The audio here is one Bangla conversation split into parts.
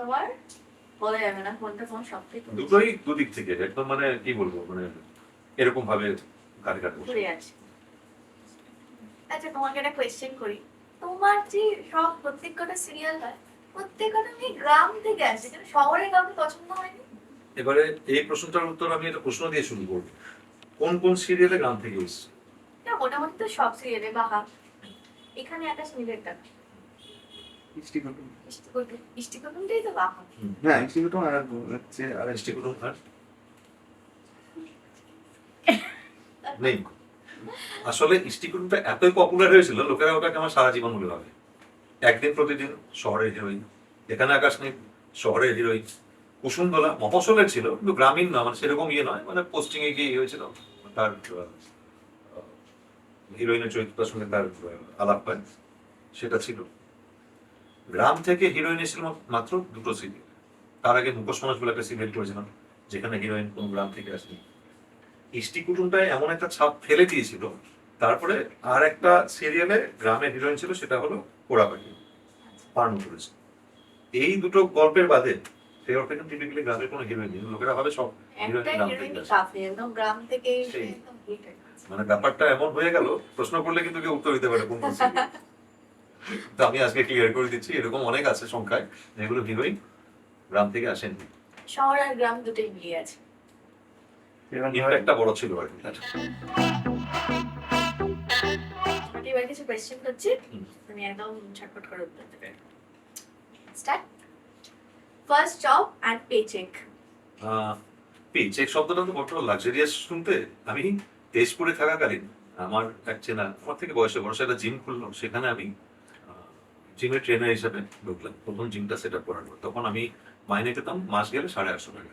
তোমার? বলা যাবে না কোনটা কোন সব থেকে দুটোই দুদিক থেকে একদম মানে কি বলব মানে এরকম ভাবে কাটে কাটে ঘুরে আছে আচ্ছা তোমাকে একটা কোয়েশ্চেন করি। তোমার যে সব প্রত্যেক কটা সিরিয়াল হয় প্রত্যেক কটা আমি গ্রাম থেকে আসছে কিন্তু শহরে কাউকে পছন্দ হয়নি? এবারে এই প্রশ্নটার উত্তর আমি একটা প্রশ্ন দিয়ে শুরু করব। কোন কোন সিরিয়ালে গ্রাম থেকে এসছে? না মোটামুটি তো সব সিরিয়ালে বাহা। এখানে নীলের টাকা তো হ্যাঁ ইনস্টিটিউট আর হচ্ছে আর মিষ্টি আর নেই। আসলে ইষ্টিকুটুমটা এতই পপুলার হয়েছিল লোকেরা ওটাকে আমার সারা জীবন মনে হবে একদিন প্রতিদিন শহরের হিরোইন এখানে আকাশ নেই শহরের হিরোইন কুসুমদোলা মফসলের ছিল কিন্তু গ্রামীণ না মানে সেরকম ইয়ে নয় মানে পোস্টিং এ গিয়ে ইয়ে হয়েছিল তার হিরোইনের চরিত্রটার সঙ্গে তার আলাপ হয় সেটা ছিল। গ্রাম থেকে হিরোইন এসেছিল মাত্র দুটো সিরিয়াল তার আগে মুখোশ মানুষ বলে একটা সিরিয়াল করেছিলাম যেখানে হিরোইন কোন গ্রাম থেকে আসেনি ইষ্টি কুটুমটায় এমন একটা ছাপ ফেলে দিয়েছিল তারপরে আর একটা সিরিয়ালে গ্রামে হিরোইন ছিল সেটা হলো পোড়া পাখি পান করেছে এই দুটো গল্পের বাদে সে অর্থে কিন্তু টিপিক্যালি গ্রামের কোনো হিরোইন নেই লোকেরা ভাবে সব হিরোইন গ্রাম থেকে আসে। কাফি একদম গ্রাম থেকে এসে সেই। একদম hit গেছে। মানে ব্যাপারটা এমন হয়ে গেল প্রশ্ন করলে কিন্তু কেউ উত্তর দিতে পারে কোন। তো আমি আজকে ক্লিয়ার করে দিচ্ছি এরকম অনেক আছে সংখ্যায় যেগুলো হিরোইন গ্রাম থেকে আসেন শহর আর গ্রাম দুটোই মিলিয়ে আছে। এবার বড় ছিল আর কি এবার কিছু কোয়েশ্চেন করছি। হুম। একদম ছটফট করে উত্তর দেবে। Start first job and pay cheque pay cheque শব্দটা তো লাক্সারিয়াস শুনতে। আমি তেজপুরে থাকাকালীন আমার এক চেনা আমার থেকে বয়সে বড় একটা জিম খুললো সেখানে আমি জিমের ট্রেনার হিসাবে ঢুকলাম প্রথম জিমটা সেট আপ করার পর। তখন আমি মাইনে পেতাম মাস গেলে সাড়ে আটশো টাকা।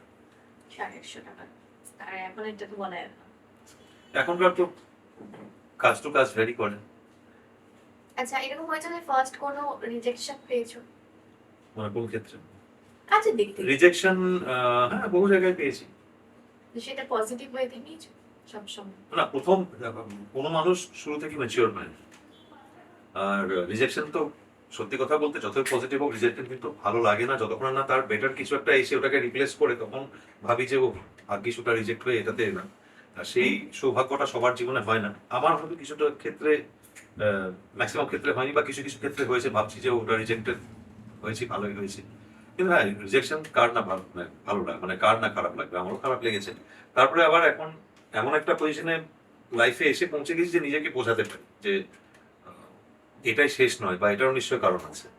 সাড়ে একশো টাকা। আর এখন এটা তো বলা এখনকার তো কাজ টু কাজ ভ্যারি করে আচ্ছা এরকম হয়েছে যে ফার্স্ট কোনো রিজেকশন পেয়েছ? মানে কোন ক্ষেত্রে? কাজের দিক থেকে। রিজেকশন হ্যাঁ বহু জায়গায় পেয়েছি। সেটা পজিটিভ ওয়েতে নিয়েছো সবসময়? না প্রথম কোনো মানুষ শুরু থেকে ম্যাচিওর হয় আর রিজেকশন তো সত্যি কথা বলতে যতই পজিটিভ হোক রিজেকশন কিন্তু ভালো লাগে না। যতক্ষণ না তার বেটার কিছু একটা এসে ওটাকে রিপ্লেস করে, তখন ভাবি যে ও ভাগ্যিস ওটা রিজেক্ট হয়ে এটাতে আর সেই সৌভাগ্যটা সবার জীবনে হয় না। আমার হয়তো কিছুটা ক্ষেত্রে ম্যাক্সিমাম ক্ষেত্রে হয়নি বা কিছু কিছু ক্ষেত্রে হয়েছে। ভাবছি যে, ওটা রিজেক্টেড হয়েছে, ভালোই হয়েছে। কিন্তু হ্যাঁ রিজেকশন কার না ভালো মানে ভালো লাগে মানে কার না খারাপ লাগবে? আমারও খারাপ লেগেছে। তারপরে আবার এখন এমন একটা পজিশনে লাইফে এসে পৌঁছে গেছি যে, নিজেকে বোঝাতে পারি যে এটাই শেষ নয় বা এটারও নিশ্চয় কারণ আছে।